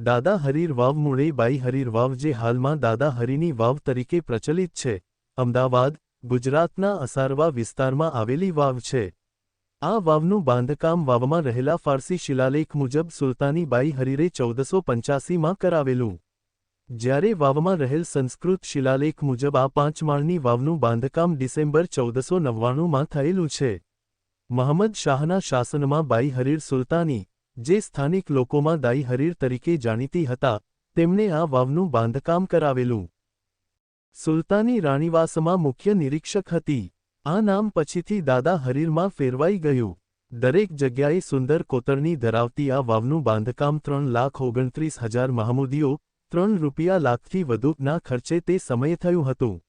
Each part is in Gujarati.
દાદા હરીર વાવ મૂળે બાઈ હરીર વાવ જે હાલમાં દાદા હરીની વાવ તરીકે પ્રચલિત છે, અમદાવાદ, ગુજરાતના અસારવા વિસ્તારમાં આવેલી વાવ છે. આ વાવનું બાંધકામ વાવમાં રહેલા ફારસી શિલાલેખ મુજબ સુલતાની બાઈ હરીરે ચૌદસો પંચ્યાસીમાં કરાવેલું. જ્યારે વાવમાં રહેલ સંસ્કૃત શિલાલેખ મુજબ આ પાંચ માળની વાવનું બાંધકામ ડિસેમ્બર ચૌદસો નવ્વાણુંમાં થયેલું છે. મહમ્મદ શાહના શાસનમાં બાઈ હરીર સુલતાની જે સ્થાનિક લોકોમાં દાઈ હરીર તરીકે જાણીતી હતા, તેમણે આ વાવનું બાંધકામ કરાવેલું. સુલતાની રાણીવાસમાં મુખ્ય નિરીક્ષક હતી. આ નામ પછીથી દાદા હરીરમાં ફેરવાઈ ગયું. દરેક જગ્યાએ સુંદર કોતરણી ધરાવતી આ વાવનું બાંધકામ ત્રણ લાખ ઓગણત્રીસ હજાર મહામુદીઓ, ત્રણ રૂપિયા લાખથી વધુના ખર્ચે તે સમયે થયું હતું.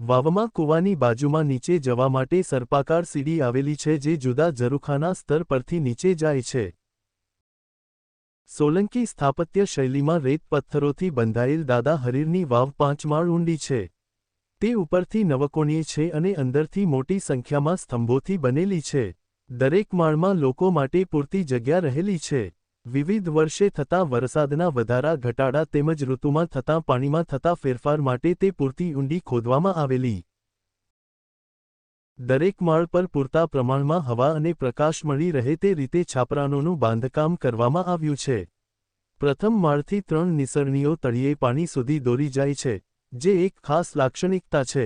વાવમાં કૂવાની બાજુમાં નીચે જવા માટે સર્પાકાર સીડી આવેલી છે જે જુદા ઝરૂખાના સ્તર પરથી નીચે જાય છે. સોલંકી સ્થાપત્ય શૈલીમાં રેત પથ્થરોથી બંધાયેલ દાદા હરીરની વાવ પાંચ માળ ઊંડી છે. તે ઉપરથી નવકોણીય છે અને અંદરથી મોટી સંખ્યામાં સ્તંભોથી બનેલી છે. દરેક માળમાં લોકો માટે પૂરતી જગ્યા રહેલી છે. વિવિધ વર્ષે થતા વરસાદના વધારા ઘટાડા તેમજ ઋતુમાં થતા પાણીમાં થતા ફેરફાર માટે તે પૂરતી ઊંડી ખોદવામાં આવેલી. દરેક માળ પર પૂરતા પ્રમાણમાં હવા અને પ્રકાશ મળી રહે તે રીતે છાપરાનોનું બાંધકામ કરવામાં આવ્યું છે. પ્રથમ માળથી ત્રણ નિસરણીઓ તળિયે પાણી સુધી દોરી જાય છે, જે એક ખાસ લાક્ષણિકતા છે.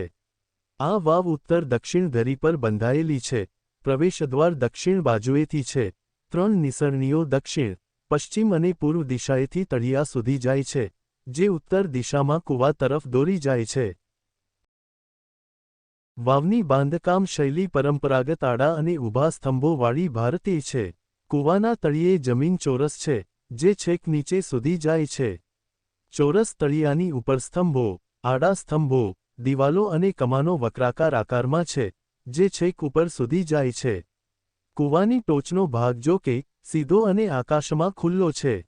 આ વાવ ઉત્તર દક્ષિણ ધરી પર બંધાયેલી છે પ્રવેશદ્વાર દક્ષિણ બાજુએથી છે. ત્રણ નિસરણીઓ દક્ષિણ, પશ્ચિમ અને પૂર્વ દિશાએથી તળિયા સુધી જાય છે, જે ઉત્તર દિશામાં કૂવા તરફ દોરી જાય છે. વાવની બાંધકામ શૈલી પરંપરાગત આડા અને ઊભા સ્તંભોવાળી ભારતીય છે. કૂવાના તળિયે જમીન ચોરસ છે, જે છેક નીચે સુધી જાય છે. ચોરસ તળિયાની ઉપર સ્તંભો, આડા સ્તંભો, દિવાલો અને કમાનો વક્રાકાર આકારમાં છે, જે છેક ઉપર સુધી જાય છે. કૂવાની ટોચનો ભાગ જો કે સીધો અને આકાશમાં ખુલ્લો છે.